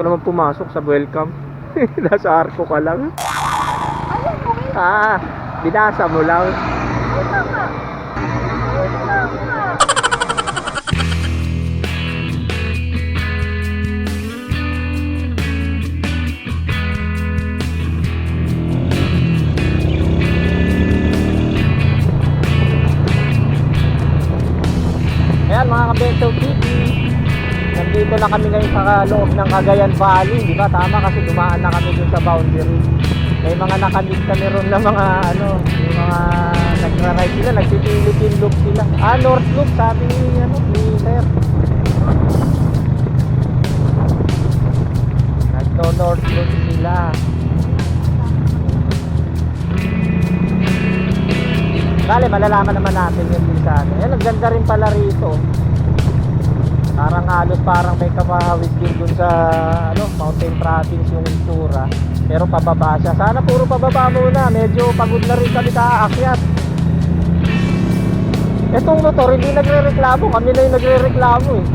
ka naman pumasok sa welcome. Nasa arko ka lang. Ayun mo eh. Ah, binasa mo lang. Ayan mga kabeso TV. Nandito na kami ngayon sa loob ng Cagayan Valley. Di ba? Tama kasi dumaan na kami dun sa boundary. May mga nakamit kami ron na mga ano, yung mga nagra-ride sila, nagsi-Philippine loop sila. Ah, North Loop sabi ni ano, ni Sir. Nagno-North Loop sila. Bale, malalaman naman natin yun din sa ano. Yan, ang ganda rin pala rito. Parang halos parang may kamahawig din dun sa ano, Mountain Province yung itsura. Pero pababa siya. Sana puro pababa muna. Medyo pagod na rin kami kaakyat. Itong motor, hindi nagre-reklamo. Kami na yung nagre-reklamo eh.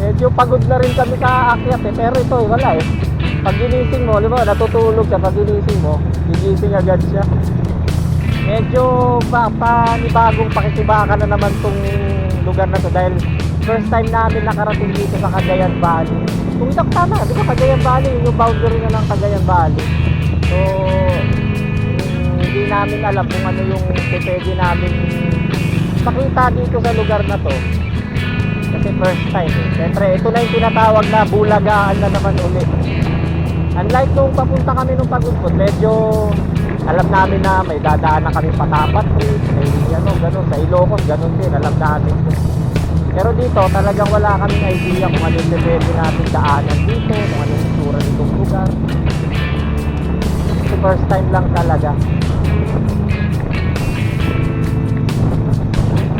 Medyo pagod na rin kami kaakyat eh. Pero ito, eh, wala eh. Pag ginising mo, di ba, natutulog siya. Pag ginising mo, gigising agad siya medyo pa, panibagong pakisibakan na naman tong lugar na to dahil first time namin nakarating dito sa Cagayan Valley. Kung ito tama, di ba Cagayan Valley, yun yung boundary na ng Cagayan Valley. So, mm, hindi namin alam kung ano yung pwede namin makita dito sa lugar na to. Kasi first time eh. Siyempre, ito na yung tinatawag na bulagaan na naman ulit. Unlike nung papunta kami nung pagudpot, medyo alam namin na may dadaan na kami patapat Bridge, may ano, ganun, sa Ilocos, ganun din, alam namin. Pero dito, talagang wala kaming idea kung ano yung pwede natin daanan dito, kung ano yung itsura nitong lugar. Kasi first time lang talaga.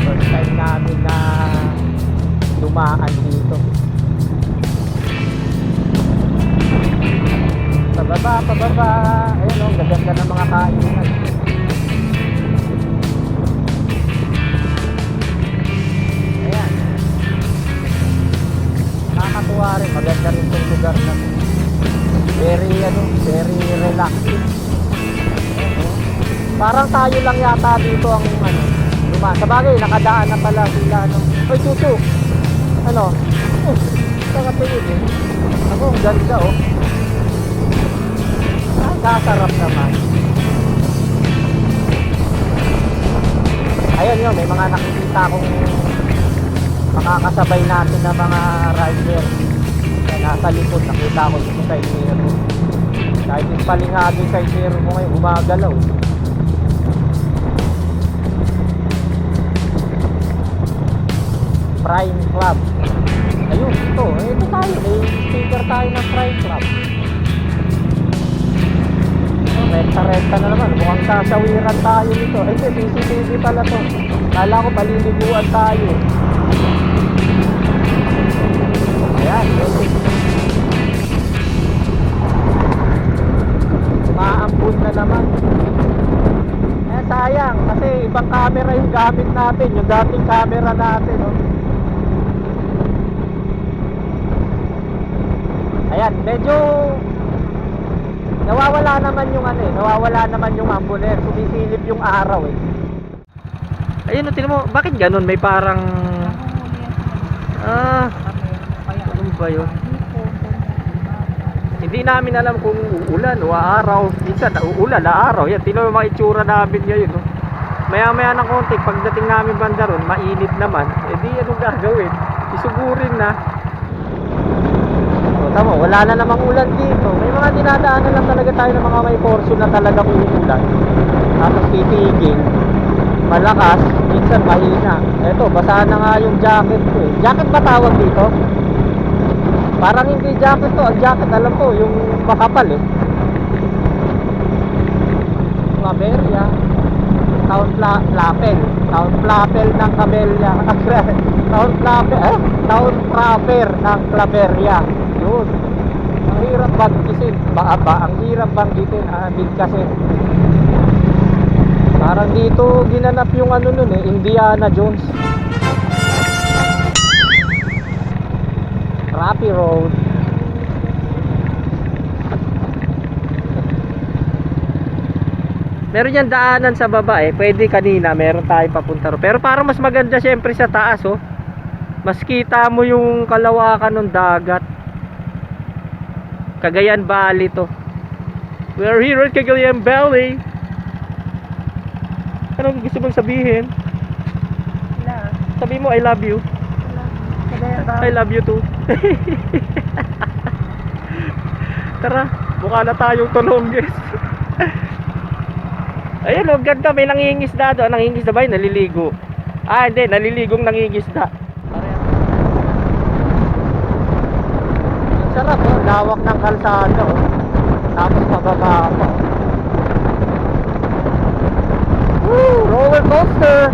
First time namin na dumaan dito. Pababa, pababa. Ayun oh, gaganda ng mga kainan. Rin. Maganda rin itong lugar na. Very, ano, very relaxing. Parang tayo lang yata dito ang ano, luma. Sa bagay, nakadaan na pala sila. Ano. Oy, tutu. Ano? Oh, kakatingin eh. Ako, ang ganda oh. Nakakasarap naman. Ayun yun, may mga nakikita akong makakasabay natin na mga rider. Kaya nasa likod, nakita ko yung side mirror. Kahit yung palingado yung side mirror mo ngayon, gumagalaw. Prime Club. Ayun, ito. Eh, ito tayo. May sticker tayo ng Prime Club. Renta-renta na naman. Mukhang sasawiran tayo nito. Ay, CCTV pala to. Kala ko paliliguan tayo. Ayan. Maambun na naman. Eh, sayang. Kasi ibang camera yung gamit natin. Yung dating camera natin. Oh. Ayan, medyo nawawala naman yung ano eh, nawawala naman yung ambulance, sumisilip yung araw eh. Ayun, tinan mo, bakit ganun? May parang ah, ba yun? Hindi namin alam kung uulan o araw. Minsan uulan, araw. Yan, tinan mo mga itsura namin ngayon. No? Maya maya ng konti, pagdating namin banda ron, mainit naman. Eh di anong gagawin? Isugurin na. O, tama, wala na namang ulan dito. May mga dinadaanan lang talaga tayo ng mga may portion na talagang uulan. Tapos titigil. Malakas, minsan mahina. Eto, basa na nga yung jacket ko eh. Jacket ba tawag dito? Parang hindi jacket to. Ang jacket, alam ko, yung makapal eh. Claveria. Town pla Plapel. Town Plapel ng Cabella. Town Plapel, eh? Town Proper ng Claveria. Yun. Ang hirap bangkisin. Ba, ba, ang hirap bangkitin. Ah, kasi. Parang dito ginanap yung ano nun eh, Indiana Jones. Happy Road. Meron yan daanan sa baba eh. Pwede kanina meron tayong papunta ro. Pero parang mas maganda syempre sa taas oh. Mas kita mo yung kalawakan ng dagat. Cagayan Valley to. We are here at Cagayan Valley. Anong gusto mong sabihin? Sabi mo I love you. I love you too. Tara, mukha na tayong tulongges. Ayun, oh, ganda. May nangingisda doon. Nangingisda ba yun? Naliligo. Ah, hindi. Naliligong nangingisda. Sarap, oh. Lawak ng kalsada, oh. Tapos pababa pa. Woo! Roller coaster!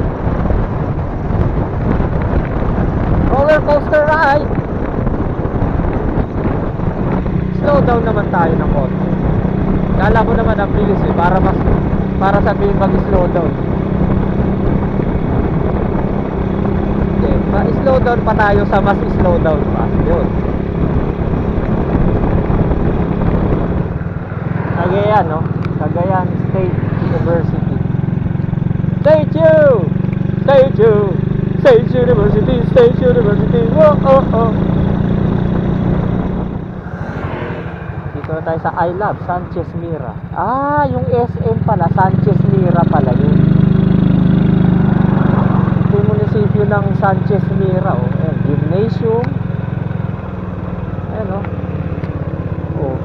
Roller coaster ride! Slow down naman tayo ng konti. Kala ko naman ang bilis eh, para mas para sabihin mag slow down. Hindi, pa-slow down pa tayo sa mas slow down pa. Yun. Cagayan, no? Cagayan State University. Statue! Statue! State University! State University! Whoa, oh, oh! Dito na tayo sa I Love Sanchez Mira. Ah, yung SM pala, Sanchez Mira pala yun. Ito yung munisipyo ng Sanchez Mira, oh. Ayan, gymnasium. Ayan, oh. Oh.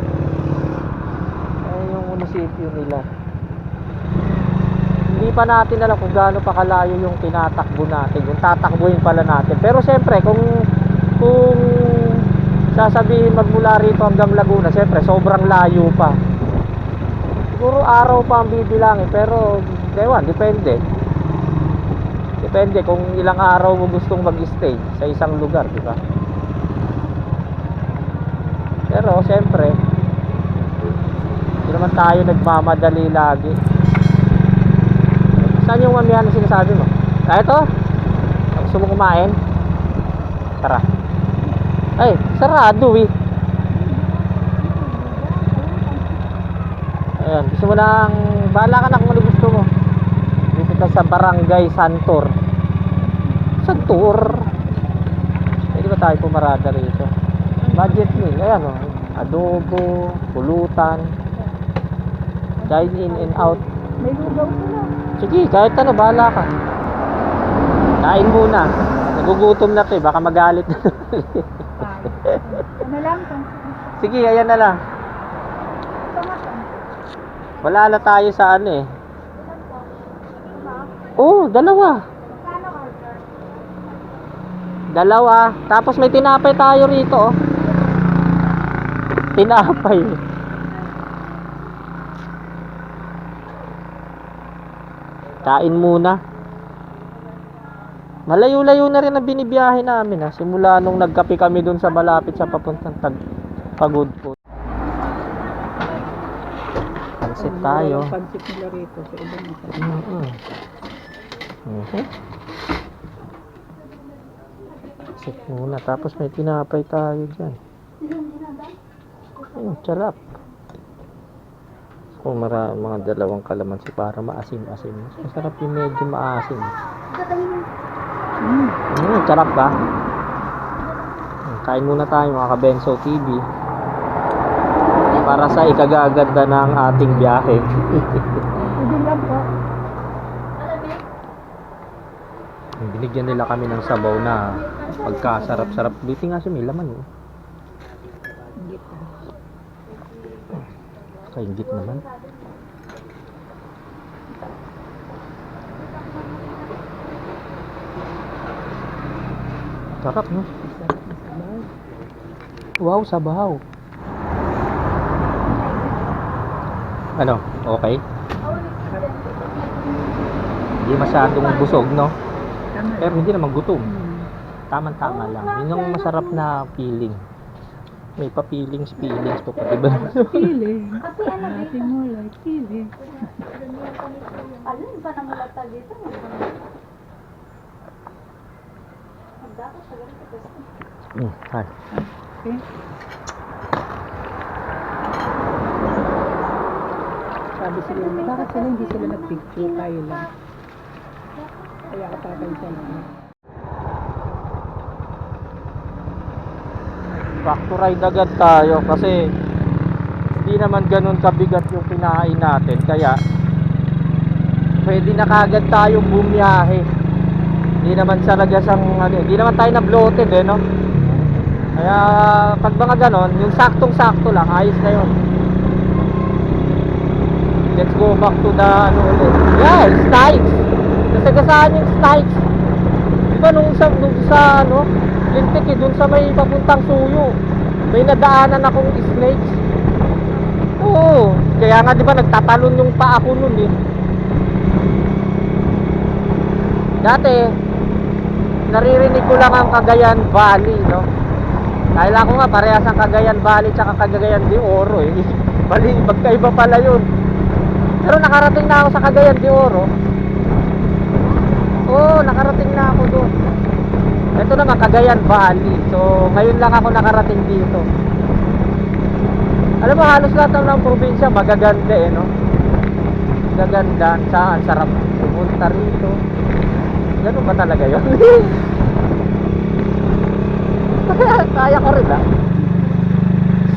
Ayan yung munisipyo nila. Hindi pa natin alam kung gaano pa kalayo yung tinatakbo natin, yung tatakbuhin pala natin. Pero siyempre, kung kung sasabihin magmula rito hanggang Laguna, siyempre sobrang layo pa. Siguro araw pa ang bibilangin, pero ewan, depende. Depende kung ilang araw mo gustong mag-stay sa isang lugar, di ba? Pero siyempre, hindi naman tayo nagmamadali lagi. Saan yung mamihan na sinasabi mo? Ah, ito? Gusto mo kumain? Tara. Ay, sarado eh. Ayan, gusto mo nang, bahala ka na kung ano gusto mo. Dito tayo sa Barangay Santor. Santor? Pwede ba tayo pumarada rito? Budget meal, ayan o. Adobo, pulutan, dine in and out. May lugaw sila. Sige, kahit ano, bahala ka. Kain muna. Nagugutom na to eh, baka magalit. Ano lang? Sige, ayan na lang. Wala na tayo sa ano eh. Oh, dalawa. Dalawa. Tapos may tinapay tayo rito oh. Tinapay. Kain muna. Malayo-layo na rin ang binibiyahe namin ha. Simula nung nagkape kami dun sa malapit sa papuntang tag pagod po. Pansit tayo. Pansit nila rito sa ibang. Sip muna. Tapos may tinapay tayo dyan. Mm, sarap. Kung mara, mga dalawang kalamansi para maasim-asim. Mas Masarap yung medyo maasim. Mm. Mm, sarap ba? Mm, Kain muna tayo mga kabenso TV. Para sa ikagaganda ng ating biyahe. Po. Binigyan nila kami ng sabaw na pagkasarap-sarap. Buti nga siya may laman. Oh. Hindi pa. Kaingit naman. Sarap, no? Wow, sabaw. Ano? Okay? Hindi masyadong busog, no? Pero hindi naman gutom. Tama-tama lang. Yun yung masarap na feeling. May pa-feelings, feelings pa pa, diba? Feeling. Natin mo like feeling. Alin pa namulata dito? Magdapat sa ganito kasi. Mm, hi. Okay. sabi sila, bakit sila hindi sila nag-picture tayo lang? Kaya kapatay siya na. back to ride agad tayo kasi hindi naman ganun kabigat yung kinain natin kaya pwede na kagad tayong bumiyahe hindi naman talaga siyang ano, hindi naman tayo na bloated eh no? Kaya pag mga ganon yung saktong sakto lang ayos na yun. Let's go back to the ano ulit. Yeah Stikes nasagasaan yung Stikes di ba nung sa, nung sa ano lintik eh dun sa may papuntang suyo may nadaanan akong snakes. Oo kaya nga di ba nagtatalon yung paa ko nun eh. Dati naririnig ko lang ang Cagayan Valley no? Dahil ako nga parehas ang Cagayan Valley tsaka Cagayan de Oro eh. Bali magkaiba pala yun. Pero nakarating na ako sa Cagayan de Oro. Oo nakarating na ako doon. Ito naman Cagayan Valley. So ngayon lang ako nakarating dito. Alam mo halos lahat ng probinsya magaganda eh no? Magaganda saan? Sarap. Pumunta rito ganun ba talaga yun? Kaya ko rin ah.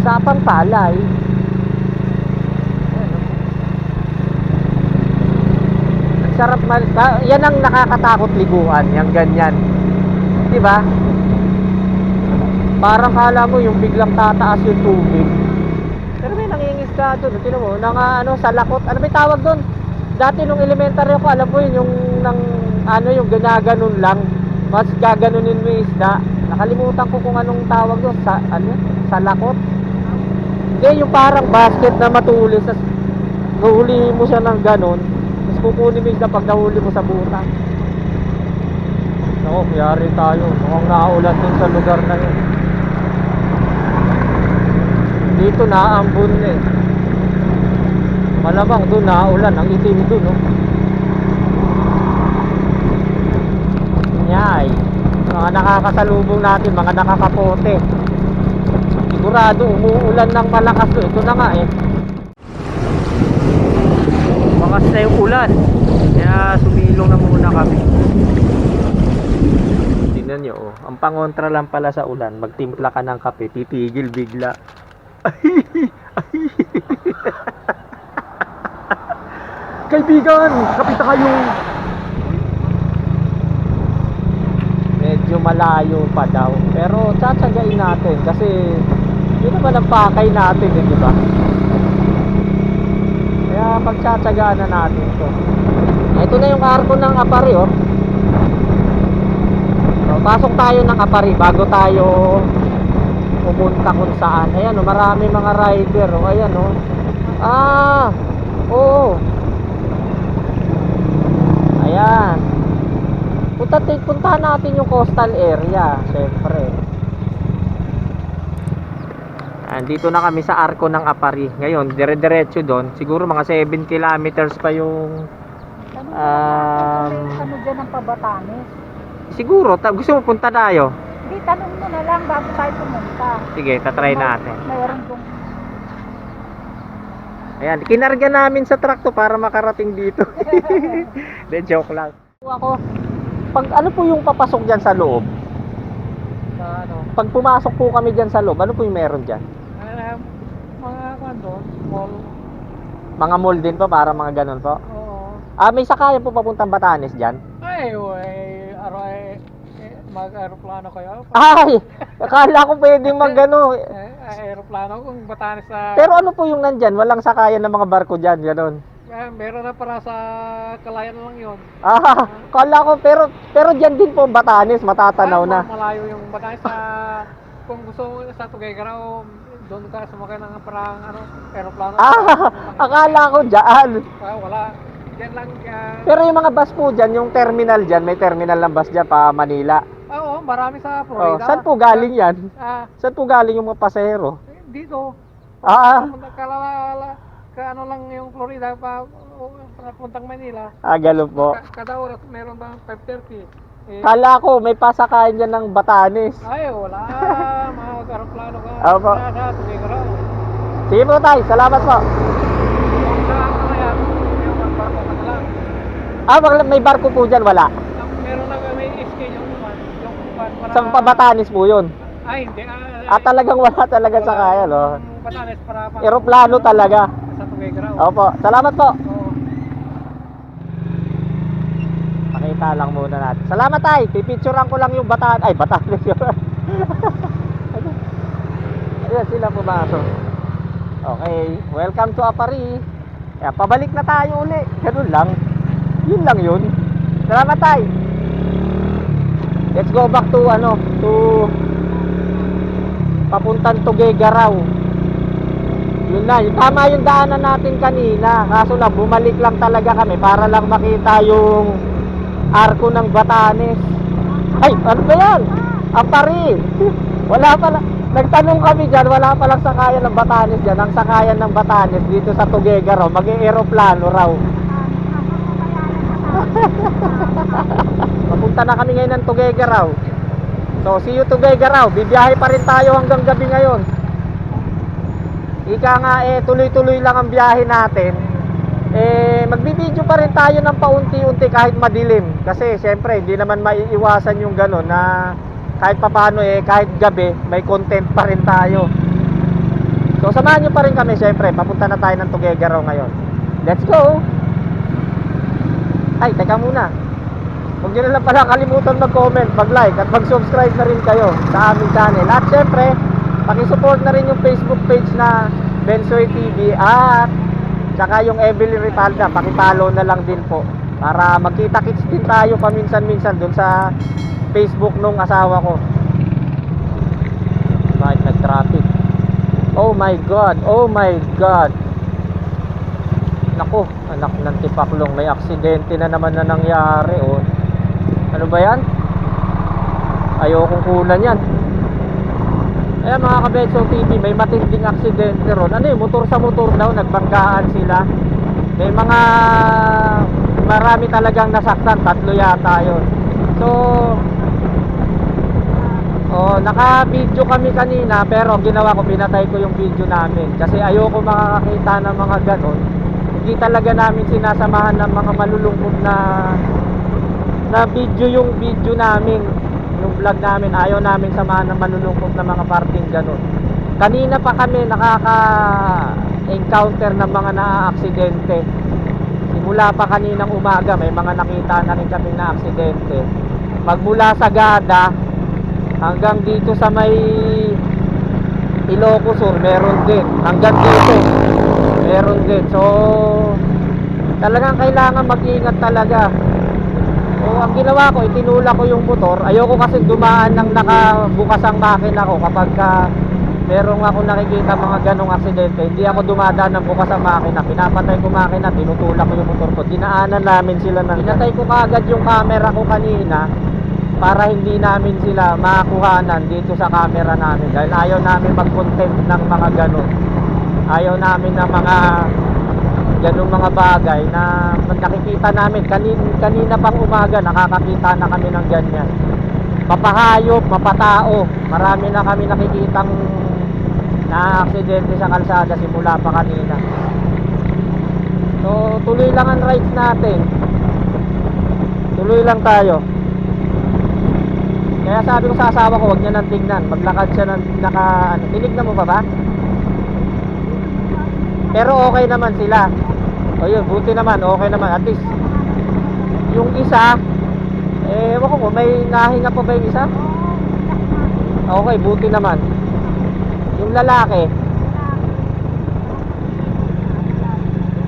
Sapang palay Ayan, oh. Ang sarap mal ka- yan ang nakakatakot liguan yung ganyan. Di ba? Parang kala mo yung biglang tataas yung tubig. Pero may nangingis ka doon tinan mo nang ah, ano sa lakot. Ano may tawag doon dati nung elementary ako alam mo yun yung nang ano yung ginaganon lang mas gaganunin mo yung isda nakalimutan ko kung anong tawag doon sa ano sa lakot hindi yung parang basket na matulis tas nahuli mo siya ng ganon tapos kukunin mo yung isda pag nahuli mo sa buta Ako, kuyari tayo. Mukhang naulan dun sa lugar na yun. Dito naambun eh. Malamang dun naulan. Ang itim dun, no? Nyay. Mga nakakasalubong natin, mga nakakapote. Sigurado, umuulan ng malakas to. Ito na nga eh. Bakas na yung ulan. Kaya sumilong na muna kami. Tingnan nyo, oh. ang pangontra lang pala sa ulan, magtimpla ka ng kape, titigil bigla. Kaibigan, kapita kayo! Medyo malayo pa daw. Pero tsatsagain natin kasi yun naman ang pakay natin, eh, di ba? Kaya pagtsatsagaan na natin to. Ito na yung arko ng apari, oh. So, pasok tayo ng Apari bago tayo pumunta kung saan. Ayan, oh, marami mga rider. Oh, ayan, oh. Ah, oo. Ayan. Punta, puntahan natin yung coastal area, syempre. Andito na kami sa arko ng Apari. Ngayon, dire-diretso doon. Siguro mga 7 kilometers pa yung Tanong Um, ano dyan ng pabatanes. siguro ta- gusto mo punta tayo. Hindi, tanong mo na lang bago tayo pumunta. Sige, tatry natin. Mayroon kong Ayan, kinarga namin sa truck to para makarating dito. De joke lang. Ako, pag ano po yung papasok diyan sa loob? Sa ano, Pag pumasok po kami diyan sa loob, ano po yung meron diyan? ah, mga kwento, mall, Mga mall din po para mga ganun po. oo. Ah, may sakayan po papuntang Batanes diyan. Ay, ay, aray, eh, mag-aeroplano kayo? Ay, akala ko pwedeng magano. Eh, aeroplano kung Batanes sa... Pero ano po yung nandyan? Walang sakayan ng mga barko diyan, ganun. Eh, meron na para sa Kalayan lang yun. Ah, kala ko pero pero diyan din po Batanes, matatanaw Ah, na. Malayo yung Batanes sa... kung gusto mo sa Tugaygaraw, doon ka sumakay ng parang ano, aeroplano. Ah, akala ko diyan. Ah, wala. Diyan lang, ah, Pero yung mga bus po dyan, yung terminal dyan, may terminal ng bus dyan pa Manila. ah, oo, marami sa Oh, Florida. saan po galing yan? Ah, Saan po galing yung mga pasahero? dito. Ah, Kalala, ka ano lang yung Florida pa, puntang Manila. ah ganun po. Ka- Kada oras meron bang 5.30. Eh, Kala ko may pasakayan dyan ng Batanes. ay, wala. Mga aeroplano ka. Opo. Nasa Tugaygaraw. Sige po tayo, salamat po. Kung sa ano yan, Ah, wala- may barko po dyan, wala. Meron na may SK yung one. Yung one para... Sa Batanes po yun. Ay, hindi. Ah, Ah, talagang wala talaga sa kaya, no? Yung Batanes para... pa- Aeroplano talaga. Tuguegarao. Opo, salamat po. Oo. Pakita lang muna natin. Salamat tay. Pipicturean ko lang yung bataan. Ay, bataan yun. Ayan sila pumasok. Okay, welcome to Apari. Kaya pabalik na tayo uli. Ganun lang. Yun lang yun. Salamat tay. Let's go back to ano, to papuntang Tuguegarao. Yun na, yung tama yung daanan natin kanina. Kaso lang, bumalik lang talaga kami para lang makita yung arko ng Batanes. Ay, ano ba yan? Apari. Wala pala. Nagtanong kami dyan, wala palang sakayan ng Batanes dyan. Ang sakayan ng Batanes dito sa Tuguegarao, mag-aeroplano raw. Papunta na kami ngayon ng Tuguegarao. So, see you Tuguegarao. Bibiyahe pa rin tayo hanggang gabi ngayon. Ika nga eh, tuloy-tuloy lang ang biyahe natin. Eh, magbibideo pa rin tayo ng paunti-unti kahit madilim. Kasi syempre, hindi naman maiiwasan yung gano'n na kahit papano eh, kahit gabi, may content pa rin tayo. So, samahan nyo pa rin kami syempre. Papunta na tayo ng Tuguegarao ngayon. Let's go! Ay, teka muna. Huwag nyo na lang pala kalimutan mag-comment, mag-like at mag-subscribe na rin kayo sa aming channel. At syempre, pakisupport na rin yung Facebook page na Bensoy TV at saka yung Evelyn Ripalda, pakipollow na lang din po para magkita-kits din tayo paminsan-minsan dun sa Facebook nung asawa ko. Bakit nag-traffic? Oh my God! Oh my God! Nako, anak ng tipaklong, may aksidente na naman na nangyari, oh. Ano ba yan? Ayokong kunan yan. Ayan mga kabetso TV, may matinding aksidente ron. Ano yung motor sa motor daw, nagbanggaan sila. May mga marami talagang nasaktan, tatlo yata yun. So, oh, naka-video kami kanina pero ginawa ko, pinatay ko yung video namin. Kasi ayoko makakakita ng mga ganon. Hindi talaga namin sinasamahan ng mga malulungkot na na video yung video namin vlog namin ayaw namin samahan ng malulungkot na mga parting ganun. Kanina pa kami nakaka encounter ng mga naaaksidente simula pa kaninang umaga may mga nakita na rin kami na aksidente magmula sa Gada hanggang dito sa may Ilocos Sur meron din. Hanggang dito meron din. So talagang kailangan mag-ingat talaga ang ginawa ko, itinulak ko yung motor. Ayoko kasi dumaan ng nakabukas ang makina ko kapag ka merong ako nakikita mga ganong aksidente. Hindi ako dumadaan ng bukas ang makina. Pinapatay ko makina, tinutulak ko yung motor ko. Dinaanan namin sila ng... Pinatay ko kaagad yung camera ko kanina para hindi namin sila makakuhanan dito sa camera namin. Dahil ayaw namin mag-content ng mga ganon. Ayaw namin ng mga ganung mga bagay na nakikita namin kanin, kanina pang umaga nakakakita na kami ng ganyan. Mapahayop, mapatao. Marami na kami nakikitang na aksidente sa kalsada simula pa kanina. So tuloy lang ang rides natin. Tuloy lang tayo. Kaya sabi ko sa asawa ko huwag niya nang tingnan. Maglakad siya ng naka ano, tinignan mo pa ba? pero okay naman sila o yun, buti naman, okay naman. At least, yung isa, eh, ewan ko may nahinga pa ba yung isa? Okay, buti naman. Yung lalaki,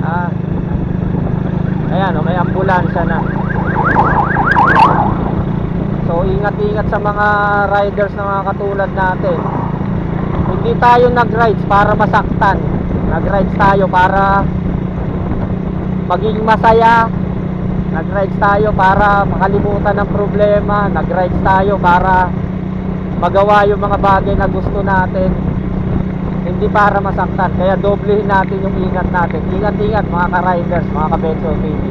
ah, ayan, oh, may ambulansya na. So, ingat-ingat sa mga riders na mga katulad natin. Hindi tayo nag-rides para masaktan. Nag-rides tayo para maging masaya. Nag-rides tayo para makalimutan ng problema. Nag-rides tayo para magawa yung mga bagay na gusto natin. Hindi para masaktan. Kaya doblehin natin yung ingat natin. Ingat-ingat mga ka-riders mga ka-Benzo TV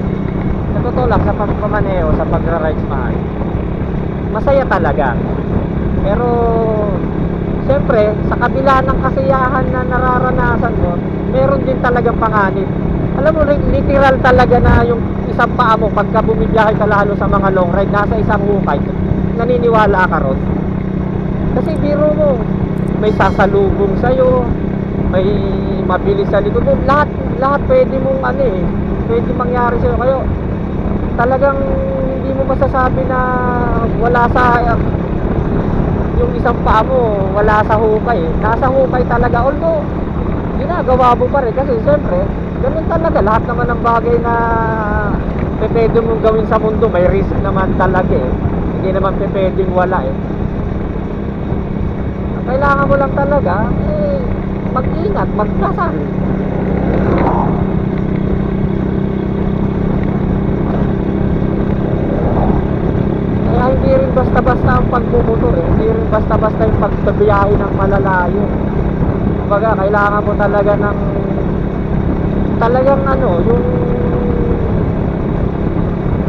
sa totoo lang sa pagpamaneo sa pagra-rides mahal. Masaya talaga. Pero Siyempre, sa kabila ng kasiyahan na nararanasan mo, meron din talagang panganib. Alam mo, li- literal talaga na yung isang paa mo pagka bumibiyahe ka lalo sa mga long ride nasa isang hukay naniniwala ka ron. Kasi biro mo may sasalubong sa'yo may mabilis sa likod mo lahat lahat pwede mong ano eh pwede mangyari sa'yo. Kayo talagang hindi mo masasabi na wala sa yung isang paa mo wala sa hukay eh. nasa hukay talaga. Although ginagawa mo pa rin kasi siyempre ganun talaga lahat naman ng bagay na pwede mong gawin sa mundo may risk naman talaga eh. Hindi naman pwedeng wala eh. Ang kailangan mo lang talaga eh mag-ingat magdasal kaya hindi rin basta-basta ang pagmumotor eh. Hindi rin basta-basta yung pagbabiyahe ng malalayo. Kumbaga kailangan mo talaga ng talagang ano yung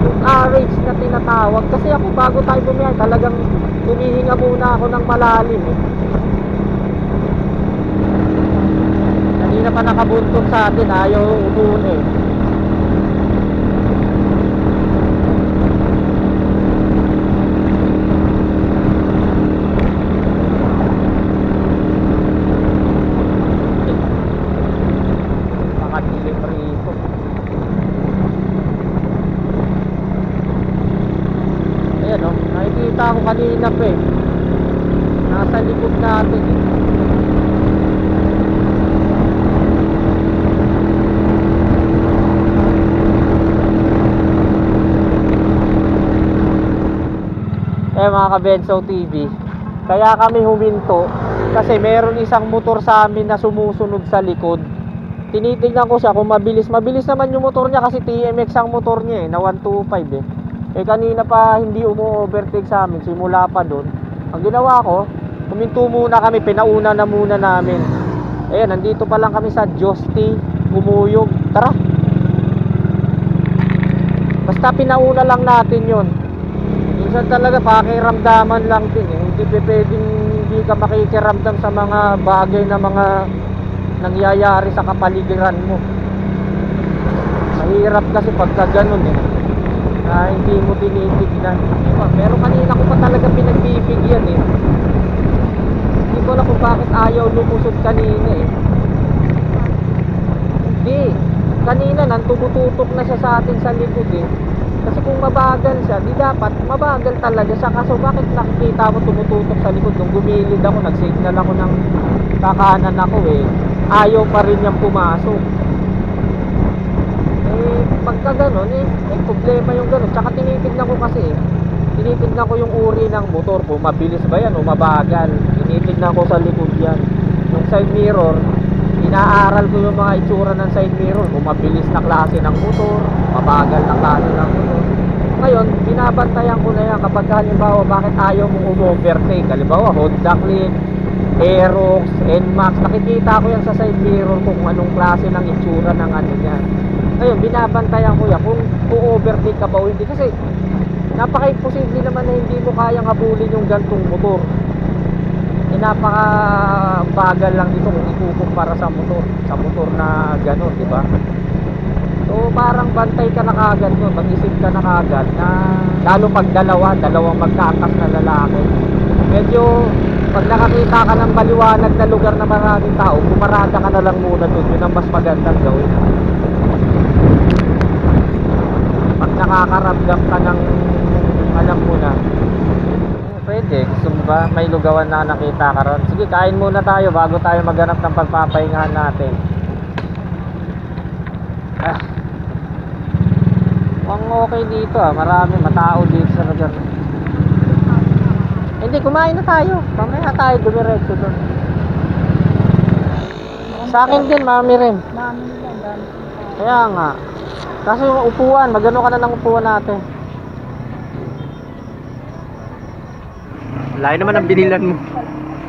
yung RH na tinatawag kasi ako bago tayo bumiyahe talagang humihinga muna ako ng malalim eh. kanina pa nakabuntot sa atin ayaw umuun eh makadilim rito ayan o nakikita ko kanina pa eh nasa likod natin eh eh mga kabenso TV kaya kami huminto kasi meron isang motor sa amin na sumusunod sa likod. Tinitignan ko siya kung mabilis. Mabilis naman yung motor niya kasi TMX ang motor niya eh na 125 eh. Eh kanina pa hindi umu-overtake sa amin simula pa doon ang ginawa ko huminto muna kami pinauna na muna namin. Eh nandito pa lang kami sa Josti Umuyog. Tara! Basta pinauna lang natin yon minsan talaga pakiramdaman lang din eh. Hindi pwedeng hindi ka makikiramdam sa mga bagay na mga nangyayari sa kapaligiran mo. Mahirap kasi pagka ganun eh na hindi mo tinitignan. Diba? pero kanina ko pa talaga pinagbibigyan eh. Hindi ko na kung bakit ayaw lumusod kanina eh. Hindi. Kanina nang tumututok na siya sa atin sa likod eh kasi kung mabagal siya, di dapat mabagal talaga siya. Kaso bakit nakikita mo tumututok sa likod nung gumilid ako, nag-signal ako ng kakanan ako eh. Ayaw pa rin niyang pumasok. Eh, pagka ganun eh, may problema yung ganun. Tsaka tinitignan ko kasi eh. Tinitignan ko yung uri ng motor ko. Mabilis ba yan o mabagal? Tinitignan ko sa likod yan. Yung side mirror, inaaral ko yung mga itsura ng side mirror. Kung mabilis na klase ng motor mabagal na klase ng motor. Ngayon binabantayan ko na yan kapag halimbawa bakit ayaw mong umu-overtake halimbawa Honda Click Aerox, NMAX. Nakikita ko yan sa side mirror kung anong klase ng itsura ng ano niya. Ngayon binabantayan ko yan kung u-overtake ka ba o hindi. Kasi napaka-imposible naman na hindi mo kayang habulin yung gantong motor napaka bagal lang dito kung ikukumpara sa motor sa motor na gano'n di ba? So parang bantay ka na kagad nun mag-isip ka na kagad na lalo pag dalawa dalawang magkakas na lalaki. Medyo pag nakakita ka ng maliwanag na lugar na maraming tao pumarada ka na lang muna dun. Yun ang mas magandang gawin. Pag nakakaramdam ka ng alam mo na Pwede. Gusto mo ba? May lugawan na nakita ka ron. Sige, kain muna tayo bago tayo maghanap ng pagpapahingahan natin. Ah. Ang okay dito ah. Marami matao dito sa lugar. Hindi, kumain na tayo. Mamaya tayo dumiretso doon. Sa akin din, mami rin. Mami dami. Kaya nga. Kaso yung upuan, magano ka na ng upuan natin. Layo naman ang binilan mo.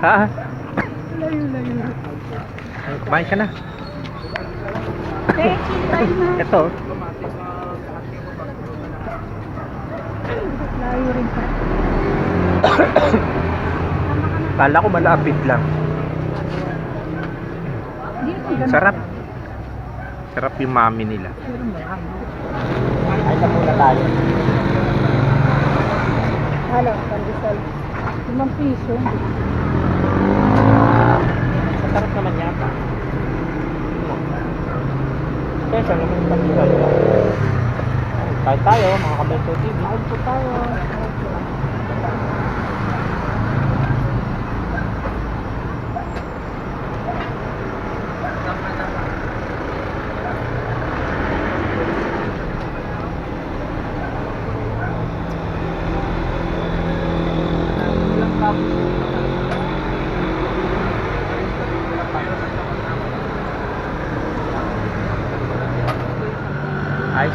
Ha? Ay, Kumain ka na. Ito. Layo rin pa. Kala ko malapit lang. Sarap. Sarap yung mami nila. Ay, na muna tayo. Halo, pandesal. Limang piso. Masarap naman yata. Special naman yung pandesal. Kain tayo, mga kabeso TV. Kain po tayo. Ayos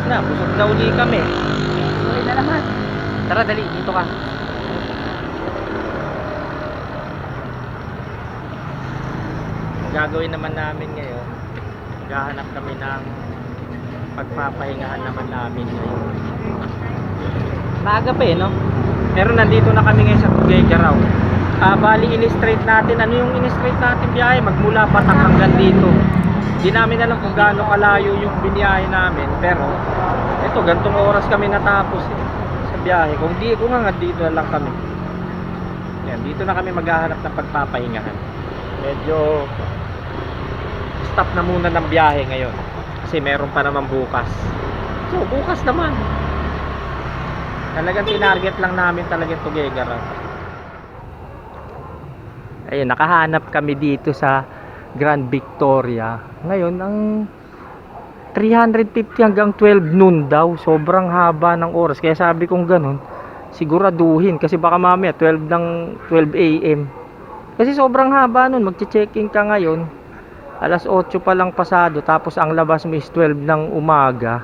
na, busog na uli kami. Uwi na naman. Tara, dali, dito ka. Gagawin naman namin ngayon, maghahanap kami ng pagpapahingahan naman namin ngayon. Maaga pa eh, no? Pero nandito na kami ngayon sa Tuguegarao. Ah, bali in-straight natin. Ano yung in-straight natin biyahe? Magmula Batak hanggang dito. Di namin alam kung gaano kalayo yung biniyahe namin. Pero, ito, gantong oras kami natapos eh, sa biyahe. Kung di, kung nga dito na lang kami. Yan, dito na kami maghahanap ng pagpapahingahan. Medyo stop na muna ng biyahe ngayon. Kasi meron pa naman bukas. So, bukas naman. Talagang tinarget lang namin talagang Tuguegarao. Ayun, nakahanap kami dito sa Grand Victoria. Ngayon, ang 350 hanggang 12 noon daw. Sobrang haba ng oras. Kaya sabi kong ganun, siguraduhin. Kasi baka mamaya 12 ng 12 a.m. Kasi sobrang haba nun. Magche-check-in ka ngayon. Alas 8 pa lang pasado. Tapos ang labas mo is 12 ng umaga.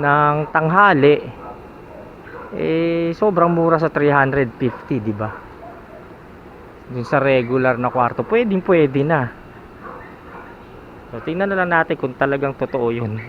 Ng tanghali. Eh, sobrang mura sa 350, di ba? Dun sa regular na kwarto, pwedeng pwede na. So, tingnan na lang natin kung talagang totoo yun.